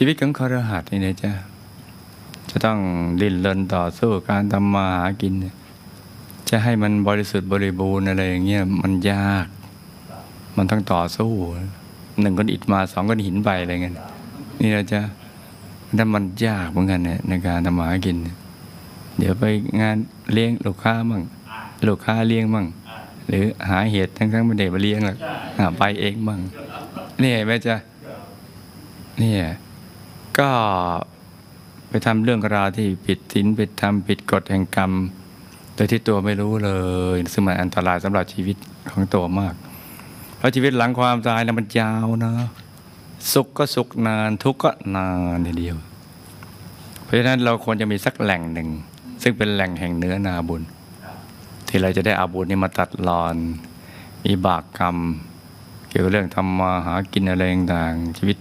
ชีวิตของคารหัสนี่นะจ๊ะจะต้องดิ้นรนต่อสู้การทำมาหากิน จะให้มันบริสุทธิ์บริบูรณ์อะไรอย่างเงี้ยมันยาก มันต้องต่อสู้หนึ่งก้อนอิฐมาสองก้อนหินไปอะไรเงี้ยนี่นะจ๊ะนั่นมันยากเหมือนกันเนี่ยในการทำมาหากิน เดี๋ยวไปงานเลี้ยงลูกค้ามั่งลูกค้าเลี้ยงมั่งหรือหาเหตุทั้งทั้งๆไม่ได้มาเลี้ยงหรอกไปเองมั่งนี่นไหมจ๊ะนี่ ก็ไปทำเรื่องราวที่ผิดศีลผิดธรรมผิดกฎแห่งกรรม โดยที่ตัวไม่รู้เลย ซึ่งมันอันตรายสำหรับชีวิตของตัวมาก เพราะชีวิตหลังความตายนะมันยาวนะ สุขก็สุขนาน ทุกข์ก็นานทีเดียว เพราะฉะนั้นเราควรจะมีสักแหล่งหนึ่ง ซึ่งเป็นแหล่งแห่งเนื้อนาบุญ ที่เราจะได้อาบุญนี้มาตัดรอน มีบากกรรม เกี่ยวกับเรื่องทำมาหากินอะไรต่างๆชีวิต